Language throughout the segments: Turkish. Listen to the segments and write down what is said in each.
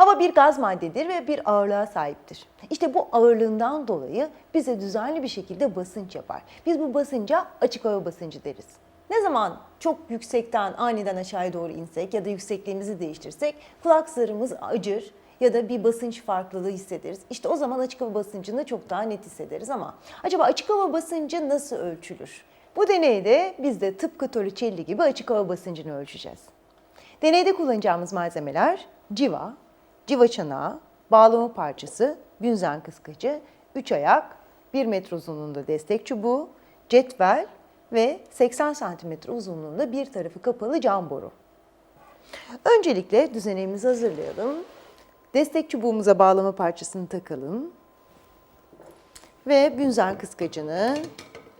Hava bir gaz maddedir ve bir ağırlığa sahiptir. İşte bu ağırlığından dolayı bize düzenli bir şekilde basınç yapar. Biz bu basınca açık hava basıncı deriz. Ne zaman çok yüksekten aniden aşağıya doğru insek ya da yüksekliğimizi değiştirsek kulak zarımız acır ya da bir basınç farklılığı hissederiz. İşte o zaman açık hava basıncını çok daha net hissederiz ama acaba açık hava basıncı nasıl ölçülür? Bu deneyde biz de tıpkı Torricelli gibi açık hava basıncını ölçeceğiz. Deneyde kullanacağımız malzemeler civa, civa çanağı, bağlama parçası, bünzen kıskacı, 3 ayak, 1 metre uzunluğunda destek çubuğu, cetvel ve 80 santimetre uzunluğunda bir tarafı kapalı cam boru. Öncelikle düzenimizi hazırlayalım. Destek çubuğumuza bağlama parçasını takalım. Ve bünzen kıskacını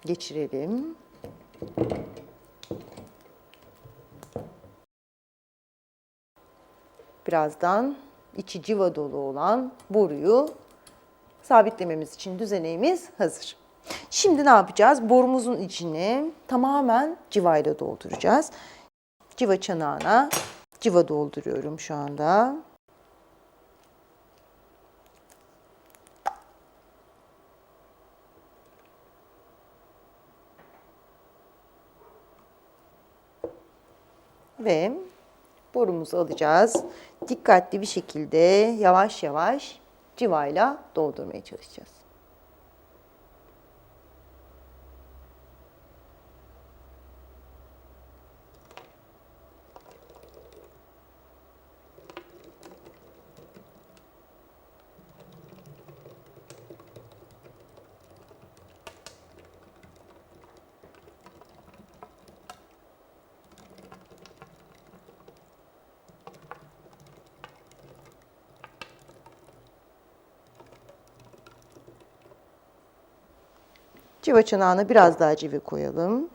geçirelim. Birazdan içi civa dolu olan boruyu sabitlememiz için düzeneğimiz hazır. Şimdi ne yapacağız? Borumuzun içini tamamen civayla dolduracağız. Civa çanağına civa dolduruyorum şu anda. Ve borumuzu alacağız. Dikkatli bir şekilde yavaş yavaş civayla doldurmaya çalışacağız. Civa çanağına biraz daha civi koyalım.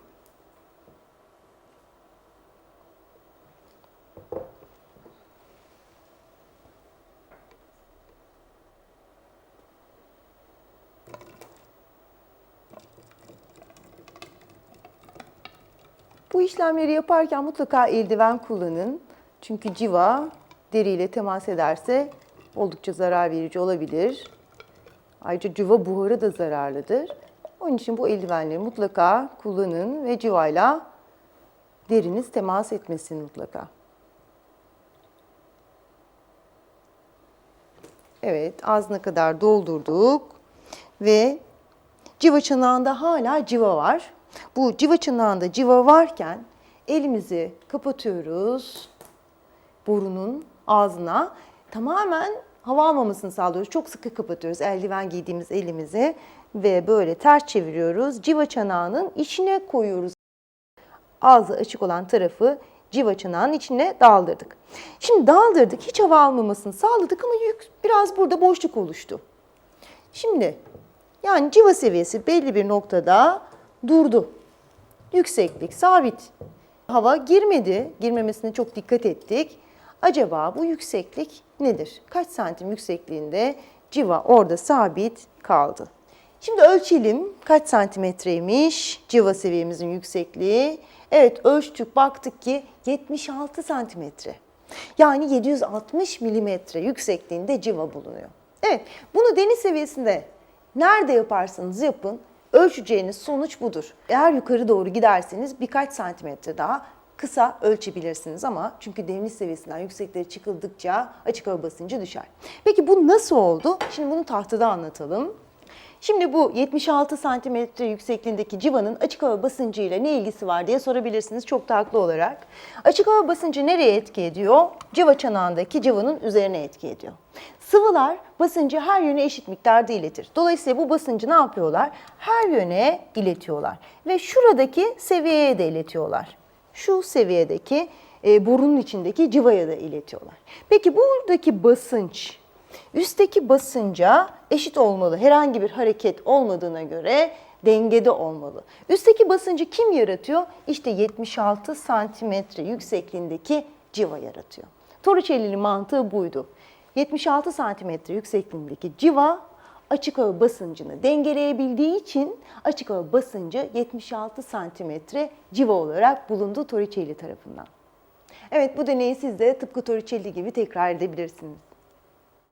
Bu işlemleri yaparken mutlaka eldiven kullanın. Çünkü civa deriyle temas ederse oldukça zarar verici olabilir. Ayrıca civa buharı da zararlıdır. Onun için bu eldivenleri mutlaka kullanın ve civayla deriniz temas etmesin mutlaka. Evet, ağzına kadar doldurduk ve civa çanağında hala civa var. Bu civa çanağında civa varken elimizi kapatıyoruz borunun ağzına. Tamamen hava almamasını sağlıyoruz. Çok sıkı kapatıyoruz eldiven giydiğimiz elimizi ve böyle ters çeviriyoruz. Civa çanağının içine koyuyoruz. Ağzı açık olan tarafı civa çanağının içine daldırdık. Şimdi daldırdık, hiç hava almamasını sağladık ama yük, biraz burada boşluk oluştu. Şimdi yani civa seviyesi belli bir noktada durdu. Yükseklik sabit. Hava girmedi, girmemesine çok dikkat ettik. Acaba bu yükseklik nedir? Kaç santim yüksekliğinde civa orada sabit kaldı? Şimdi ölçelim kaç santimetreymiş civa seviyemizin yüksekliği. Evet ölçtük baktık ki 76 santimetre. Yani 760 milimetre yüksekliğinde civa bulunuyor. Evet bunu deniz seviyesinde nerede yaparsanız yapın ölçeceğiniz sonuç budur. Eğer yukarı doğru giderseniz birkaç santimetre daha kısa ölçebilirsiniz ama çünkü deniz seviyesinden yükseklere çıkıldıkça açık hava basıncı düşer. Peki bu nasıl oldu? Şimdi bunu tahtada anlatalım. Şimdi bu 76 santimetre yüksekliğindeki civanın açık hava basıncı ile ne ilgisi var diye sorabilirsiniz çok da haklı olarak. Açık hava basıncı nereye etki ediyor? Civa çanağındaki civanın üzerine etki ediyor. Sıvılar basıncı her yöne eşit miktarda iletir. Dolayısıyla bu basıncı ne yapıyorlar? Her yöne iletiyorlar. Ve şuradaki seviyeye de iletiyorlar. Şu seviyedeki e, borunun içindeki civaya da iletiyorlar. Peki buradaki basınç üstteki basınca eşit olmalı. Herhangi bir hareket olmadığına göre dengede olmalı. Üstteki basıncı kim yaratıyor? İşte 76 santimetre yüksekliğindeki civa yaratıyor. Torricelli'nin mantığı buydu. 76 santimetre yüksekliğindeki civa açık hava basıncını dengeleyebildiği için açık hava basıncı 76 santimetre civa olarak bulundu Torricelli tarafından. Evet bu deneyi siz de tıpkı Torricelli gibi tekrar edebilirsiniz.